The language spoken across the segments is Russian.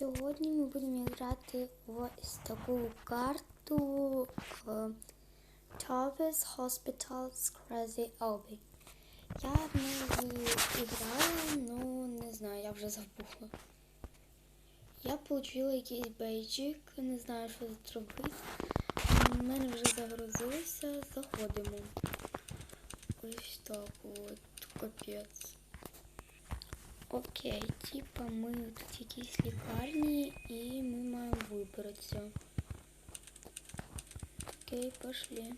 Сьогодні ми будемо грати в ось таку карту Thomas Hospital's Crazy Obby. Я в неї грала, ну не знаю, я вже забула. Я отримала якийсь бейджик, не знаю, що тут робити. У мене вже загрузилося, заходимо. Ось так от, капець. Окей, типа ми тут якісь лікарні і ми маємо вибратися. Окей, пошли.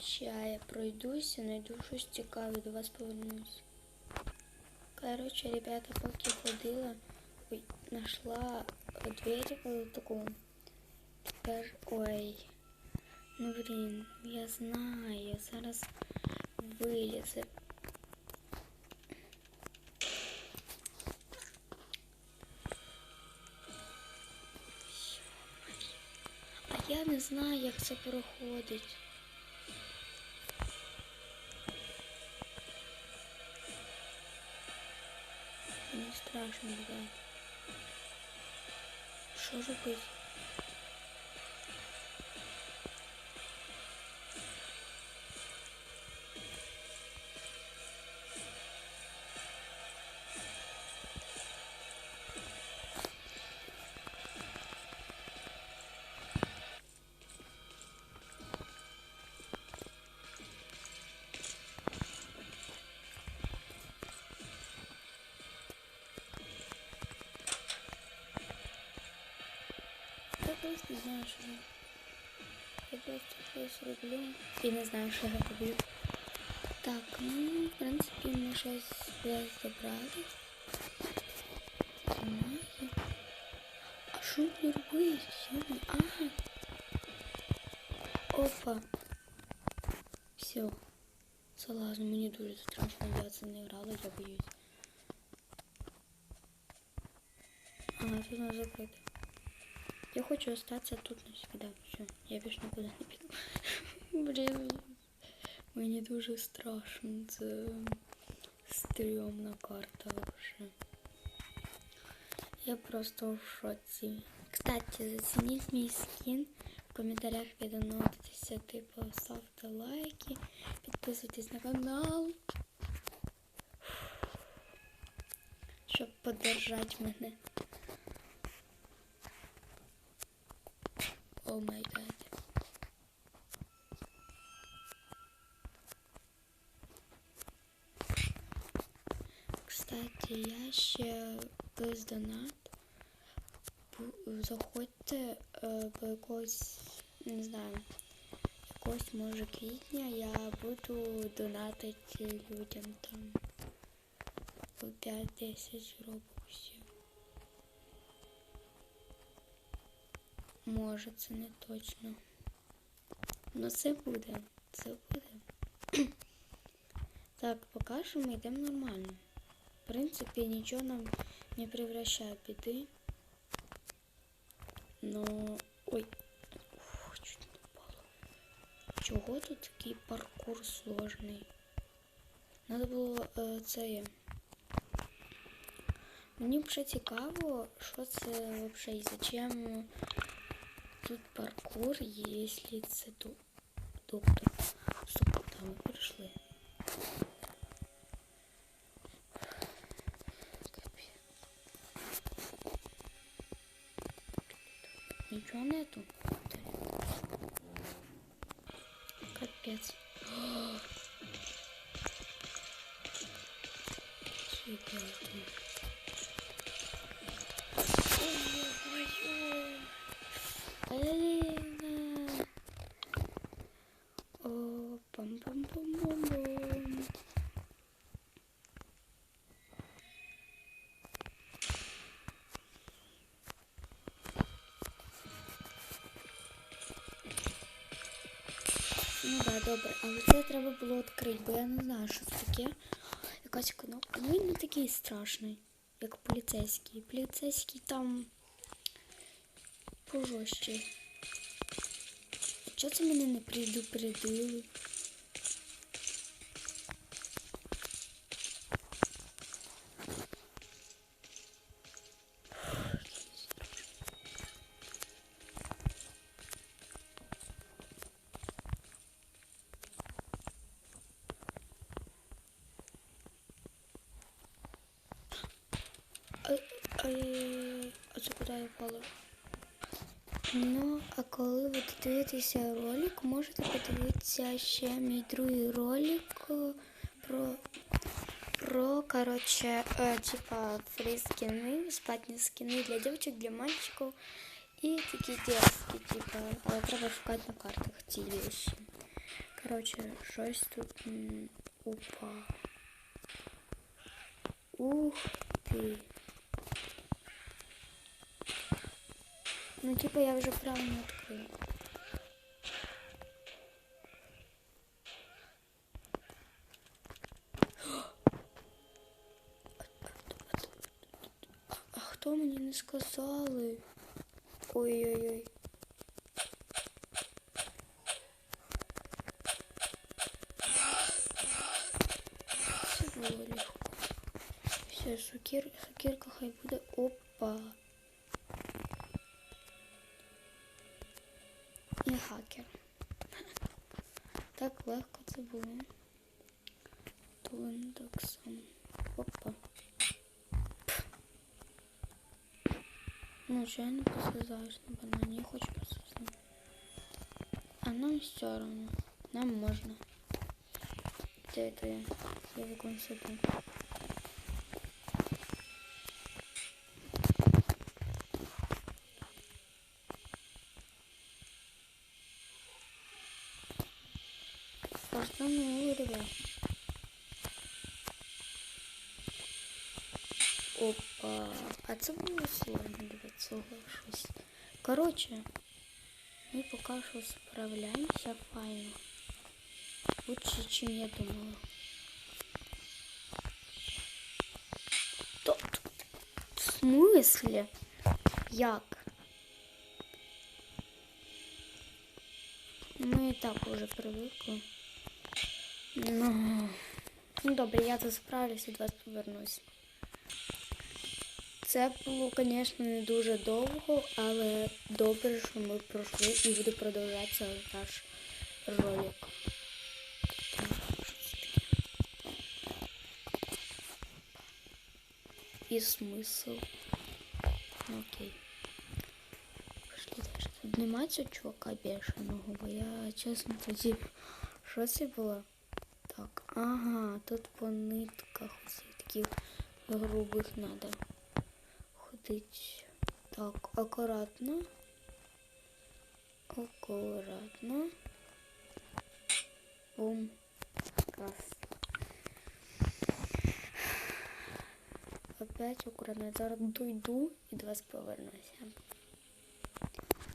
Ща я пройдуся, найду щось цікаве, до вас повернусь. Короче, ребята, поки ходила, ой, нашла дверь в таку. Тепер, ой. Ну блін, я знаю, зараз вилізе. Я не знаю, як це проходить. Мені страшно блядь. Що робити? не знаю, що. Я просто щось роблю і не знаю, що я роблю. Так, ну, в принципі, ми щось десь забрали. Знімаю. А що мені робити? Сьогодні? Ага. Опа. Все. Залазно, мені дуже страшно, я це не грала, я боюсь. Ага, тут надо закрити. Я хочу остаться тут навсегда. Все, я більше нікуди не піду. Блін. Мені дуже страшно. Це стрьомна карта вообще. Я просто в шоці. Кстати, зацініть мій скін. В коментарях від 1 до 10 поставте лайки. Підписуйтесь на канал. Щоб поддержать мене. О май гад. Кстати, я ще без донат. Заходьте по якогось, не знаю, якогось може квітня я буду донатити людям там по 5-10 робоксів. Може, це не точно. Ну це буде. Це буде. так, поки що йдемо нормально. В принципі, нічого нам не превращає біди. Но... Ой. Ух, чуть не упало. Чого тут такий паркур сложний? Надо було е, це. Мені вже цікаво, що це взагалі і зачем тут паркур, если це доктор. Стоп, там прийшли. Капець. Нічого нету. Капець. Добре, але це треба було відкрити, бо я не знаю, що це таке. Якась кнопка. Ну він не такий страшний, як поліцейський. Поліцейський там пожорщий. Чого це мене не прийду Ай-яй-яй, а це куди я впала? Ну, а коли ви дивитеся ролик, можете подивитися ще мій другий ролик е, про, про коротше, е, типа фрі-скіни, безплатні скіни для дівчат, для мальчиків і такі дітські, типа, але треба шукати на картах ці вещи. Коротше, щось тут м, упало. Ух ти. Ну, типа, я вже правильно відкрила. А хто мені не сказали? Ой-ой-ой. Це було легко. Все, сукір, сукірка хай буде. Опа. Легко це. То він так само. Опа. Ну, что я не посылаюсь на банане, я хочу посылать. А нам все равно. Нам можно. Где это я? Я в каком саду? А что ну, ребят? Опа. А це було сложно для цього щось. Коротше, ми поки що справляємося файно. Лучше, чим я думала. То, в смислі? Як? Ми і так уже привикли. Ну, ну добре, я тут справлюсь і до вас повернусь. Це було, звісно, не дуже довго, але добре, що ми пройшли і буде продовжатися наш ролик. І смисл. Окей. Пішли далі. Тут нема цього чувака бешеного, бо я чесно тоді. Що це було? Так, ага, тут по нитках ось таких грубих надо ходить. Так, акуратно. Акуратно. Бум. Раз. Опять аккуратно. Я зараз дойду і до вас повернуся.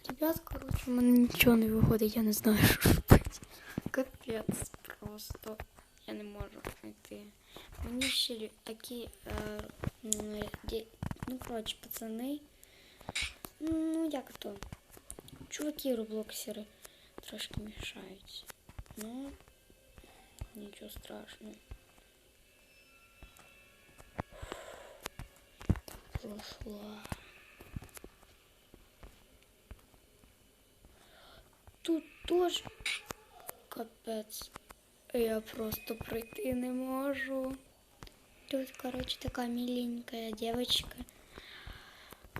Ребят, короче, у мене нічого не виходить, я не знаю, що робити. Капець просто. Я не можу знайти. Мені ще лю- такі е, м, ді- ну, коротше, пацани. Ну, як то? Чуваки роблоксери трошки мішають. Ну, нічого страшного. Прошла. Тут теж капець. Я просто пройти не можу. Тут, короче, такая миленькая девочка.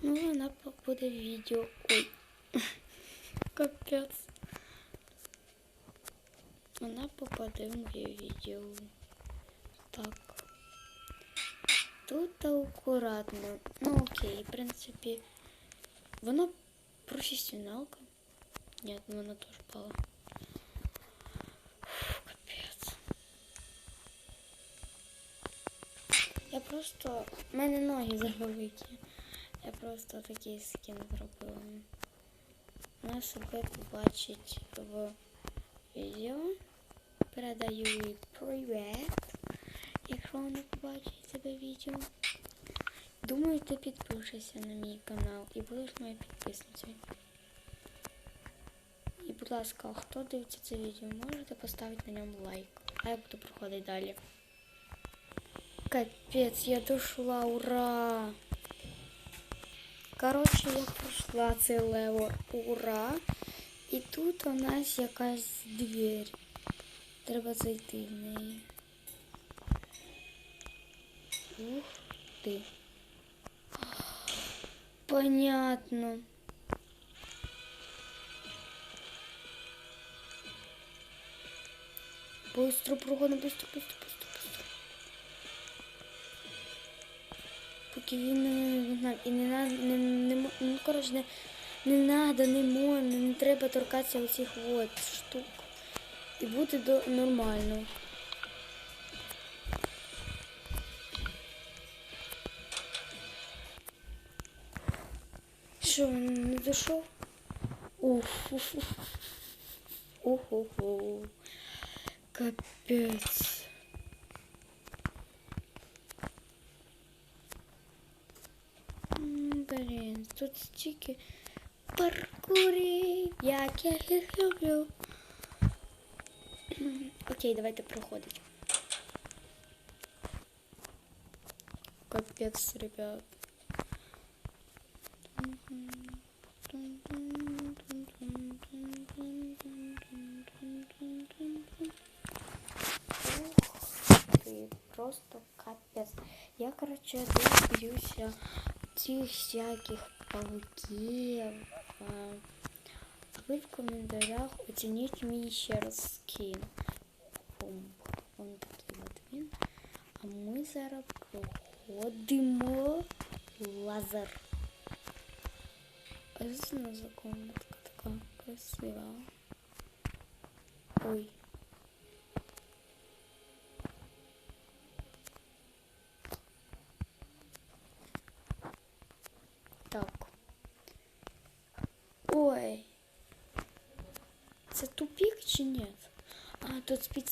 Ну, она по- буде в видео. Ой. Капец. Она попаде в моє відео. Так. Тут акуратно. Ну окей, в принципі. Вона професіоналка. Нет, ну вона теж пала. Фу, Капець. Я просто. У мене ноги завеликі. Я просто такий скін зробила. Вона себе побачить в відео. Передаю їй привіт. Якщо вона побачить себе в відео. Думаю, ти підпишешся на мій канал і будеш моєю підписницею. І, будь ласка, хто дивиться це відео, можете поставити на ньому лайк. А я буду проходити далі. Капець, я дошла, ура! Коротше, я пройшла цей левел, ура! І тут у нас якась двері. Треба зайти в неї. Ух ти. Понятно. Быстро проходимо, быстро, быстро, быстро, Быстро. Він не, не і не надо, не, не, мо- ну, коротше, не, не надо, не можна, не треба торкатися оцих от штук. І буде до, нормально. Що, не дійшов? Уф, уф, уф. Охо-хо. Капець. М, Блін, тут стільки паркурів, як я їх люблю. Окей, давайте проходить. Капець, ребят. Ух ты, просто капец. Я, короче, дуже боюся цих всяких пауків. А ви в коментарях оцініть мій ще раз скін. Бум. Он такий от він. А ми зараз проходимо лазер. А що це на за комнатка така красива? Ой.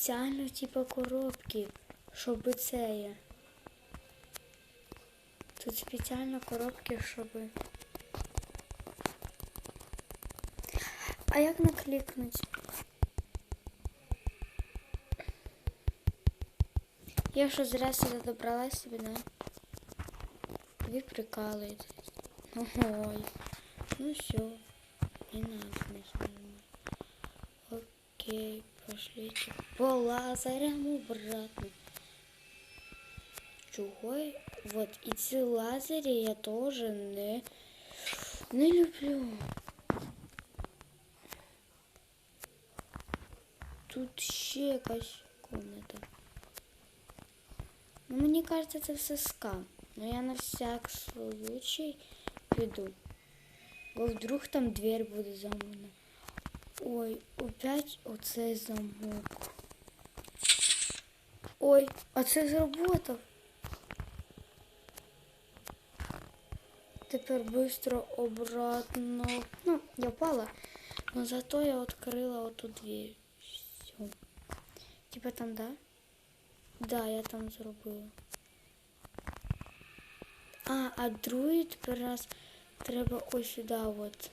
Спеціально типа коробки, щоб це є. Тут спеціально коробки, щоб. А як накликнуть? Я що зря добралась собі, да? Ви прикалуєтесь. Ой. Ну все. Не надо не. Окей, пошлите по лазарям обратно. Чого? я- Вот, і ці лазері я теж не, не люблю. Тут ще якась комната. Ну, мені кажется, це все скам. Но я на всяк случай піду. Бо вдруг там дверь буде замовлена. Ой, опять оцей замок. Ой, а це зработав. Тепер быстро обратно. Ну, я впала, но зато я открыла оту дверь. Все. Типа там, да? Да, я там зробила. А, а другий тепер раз треба ось сюди от.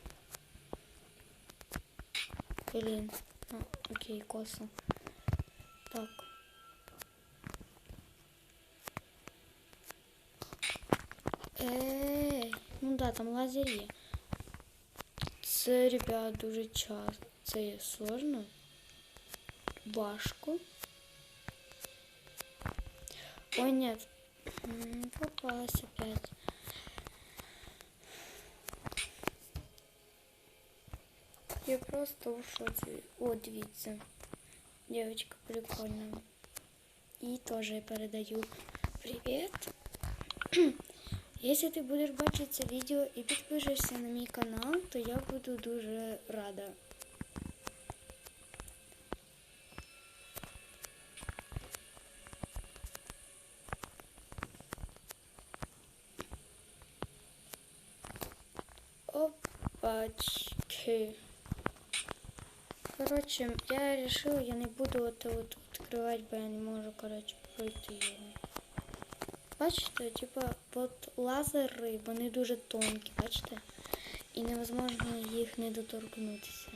Блін. А, окей, косо. Так. Ей, ну да, там лазер є. Це, ребят, дуже часто. Це є сложно. Важко. Ой, нет. М, Попалась опять. Я просто в шоці. О, дивіться. Девочка прикольная. И тоже передаю привет. Если ты будешь бачить це відео і підпишешся на мій канал, то я буду дуже рада. Опачки. Короче, я решила, я не буду это вот открывать, бо я не можу, короче, пройти його. Бачите, типа, от лазери, вони дуже тонкі, бачите? І невозможно їх не доторкнутися.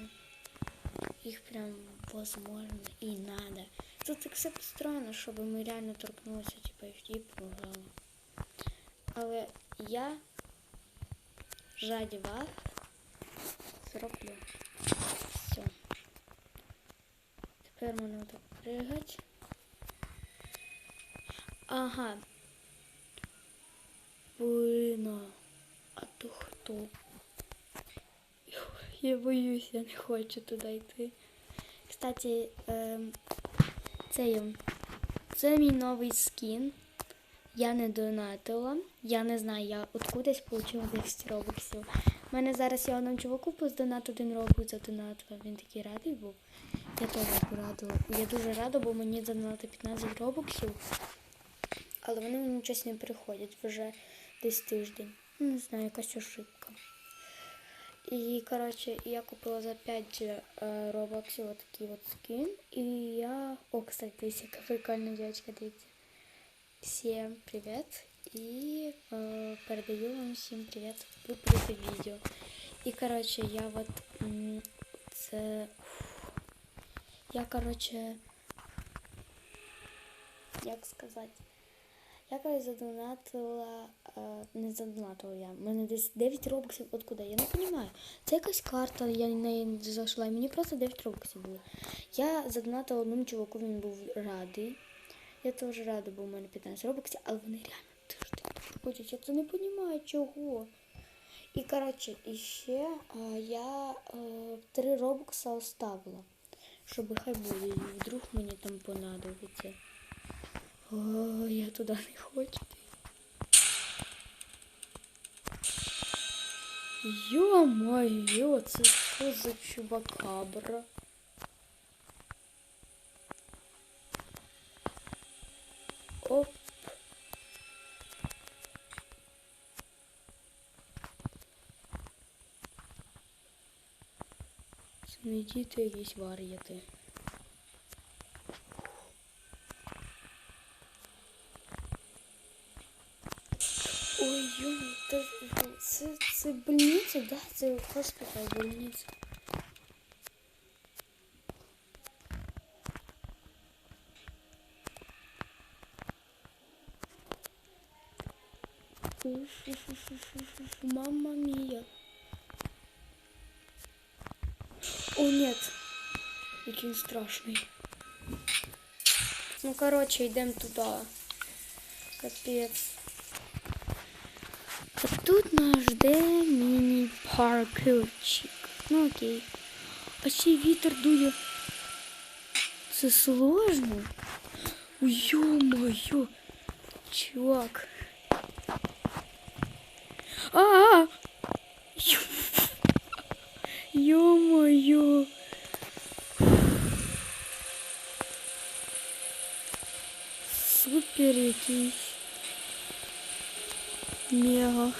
Їх прям возможно і надо. Тут так все построєно, щоб ми реально торкнулися, типа, і помогали. Але я раді вас зроблю. Все. Тепер можна так пригати. Ага. Блин, а то хто. Я боюсь, я не хочу туди йти. Кстати, ем, це, це мій новий скін. Я не донатила. Я не знаю, я откудись отримала 10 робоксів. У мене зараз я одному чуваку поздонат один робок задонатила. Він такий радий був. Я теж порадила. Я дуже рада, бо мені задонати 15 робоксів. Але вони мені щось не приходять вже десь тиждень. Ну, Не знаю, якась ошибка. І, коротше, я купила за 5 е, робоксів отакий от скин. І я... О, кстати, дивіться, яка прикольна дівчинка, дивіться. Всем привет! И э, передаю вам всем привет в это видео. И, короче, я вот... м, Це... фу. Я, короче... Як сказати? Я коли задонатила, е, не задонатила я. У мене десь 9 робоксів откуда? Я не розумію. Це якась карта, я на неї не зайшла. і Мені просто 9 робоксів було. Я задонатила одному чуваку, він був радий. Я теж рада, бо у мене 15 робоксів, але вони реально тиждень проходять. Я це не розумію, чого. І коротше, іще е, я е, 3 робокса оставила. Щоб хай буде. І вдруг мені там понадобиться. О, я туди не хочу. йти. Йо-моє, це що за чувакабра? Оп. Це не діти якісь вар'яти. Ой, ё, це, це, це больниця, да? Це госпіталь, больниця. Уф-уф-уф-уф-уф, Мамма мия. О, нет. Який страшний. Ну, короче, йдемо туди. Капець. А тут нас жде міні-паркурчик. Ну окей. А ще й вітер дує. Це сложно. Ой, Ё-моё. Чувак. А! -а! Ё- Ё-моё. Супер якийсь. Мега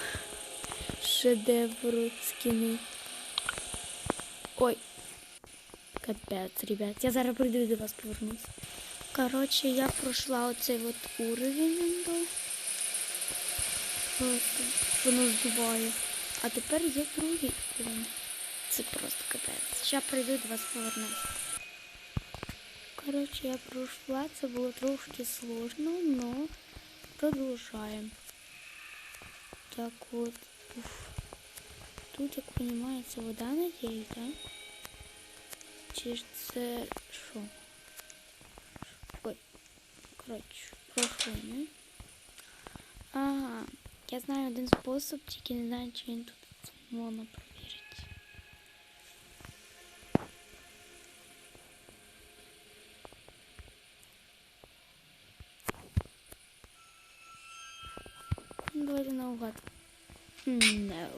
шедевр скины. Ой. Капец, ребят. Я зараз прийду до вас повернусь. Короче, я пройшла оцей от уровень. до. Просто воно здуває. А тепер є другий уровень. Це просто капець. Зараз прийду до вас повернусь. Короче, я пройшла. Це було трошки сложно, но продовжаємо. Так вот. Уф. Тут, як розуміється, вода надіюсь, да? Чи ж це що? Ой. Коротше, прошу, не? Ага. Я знаю один спосіб, тільки не знаю, чи він тут можна No.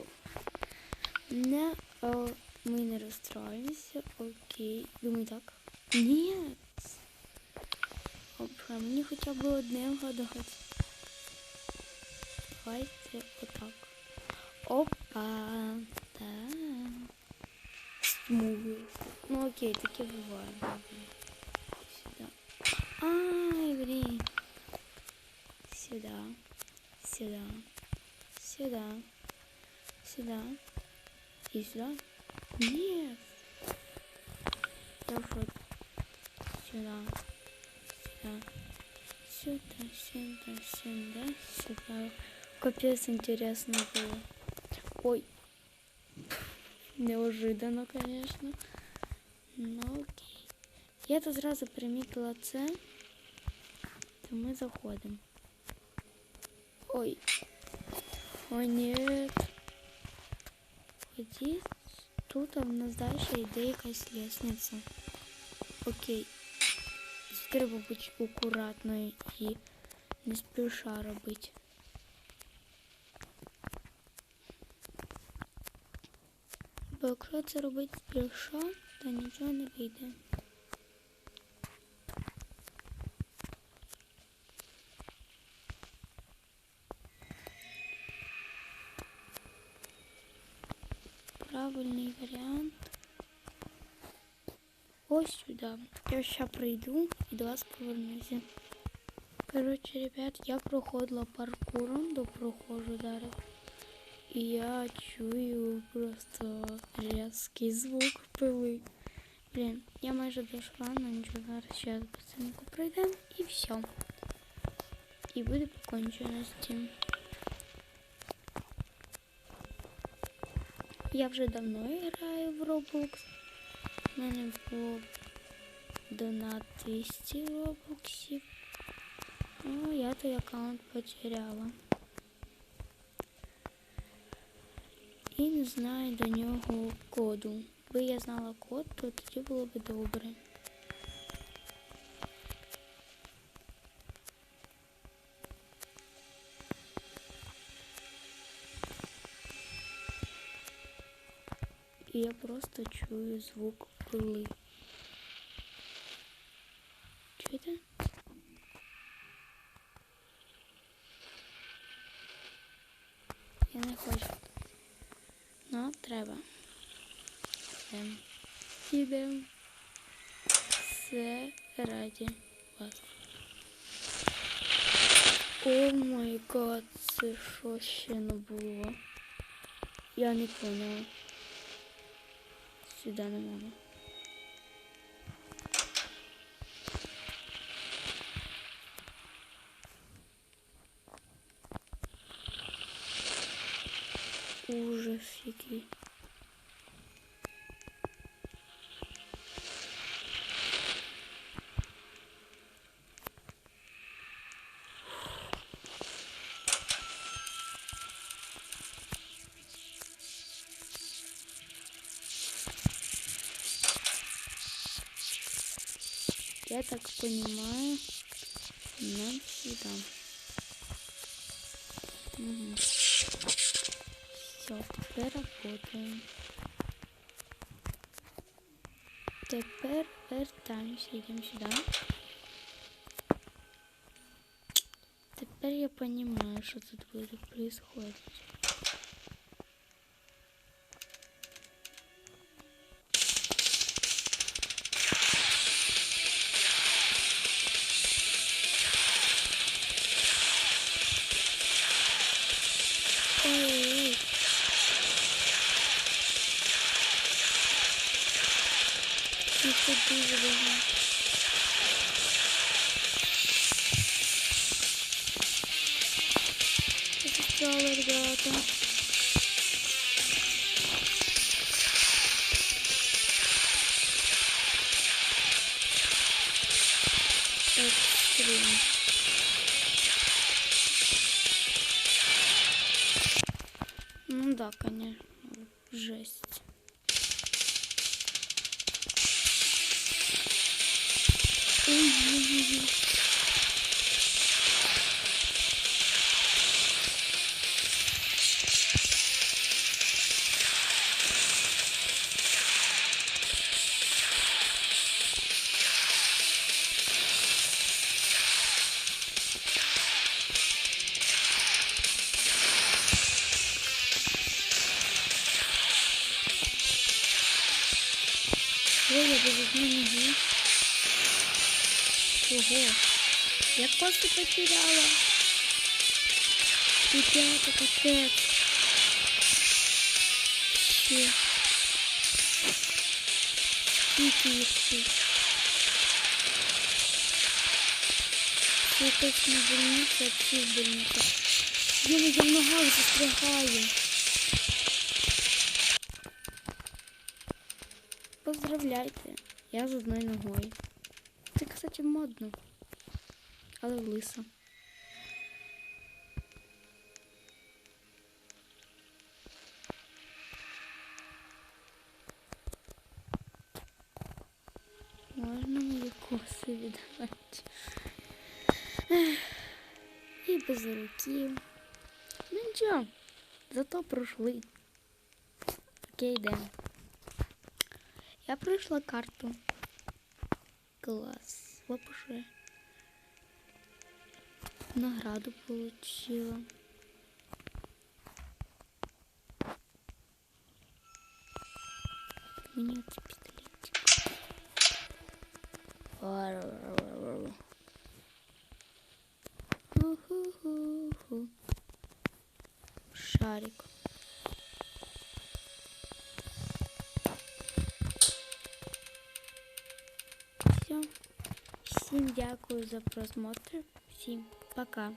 Не, о, мы не расстроимся. Окей. Думаю так. Нет. Опа, мені хоча б одне вгадати. Давайте отак. Опа. Да. Смуги. Ну окей, таке буває. Сюда. Ай, блин. Сюда. Сюда. Сюда. Сюда. И сюда. Нет. Хорошо. Сюда. Сюда. Сюда, сюда, сюда, сюда. Капец интересно было. Ой. Неожиданно, конечно. Ну окей. Я тут зразу примітила це. То ми заходимо. Ой. О, нет. тоді тут в нас далі йде якась лестниця. Окей. Це треба бути акуратною і не спіша робити. Бо якщо це робити спіша, то нічого не вийде. Ось сюди. Я ще прийду і до вас повернуся. Коротше, ребят, я проходила паркуром, до проходжу зараз. І я чую просто різкий звук пили. Блін, я майже дошла, але нічого зараз ще пацанку пройдемо і все. І буде покончено з цим. Я вже давно граю в Roblox. У мене було донат 200 робоксів. Ну, я той аккаунт потеряла. І не знаю до нього коду. Якби я знала код, то тоді було б добре. І я просто чую звук пили. Чуєте? Я не хочу. Ну, треба. Ідем. Ідем. Все раді вас. О май гад, це що ще не було? Я не поняла. Сюди не можна. Ужас який. Я так понимаю, нам сюда. Угу. Все, тепер работаем. Тепер вертаємося, йдемо сюди. Тепер я понимаю, що тут буде происходить. Конечно. Жесть. Ой-ой-ой. Ой, я одной ноги. Ого. Я просто потеряла. Ребята, капец. Все. Идите. Я точно в больнице, вообще в больнице. Блин, я в ногах застрягаю. Замовляйте. Я з одною ногою. Це, кстати, модно. Але лиса. Можна мої коси віддавати. І без руки. Ну нічого, зато пройшли. Окей, йдемо. Я пройшла карту. Клас. Вообще. Награду получила. Мне пистолетик. Шарик. Всім дякую за просмотр. Всім пока.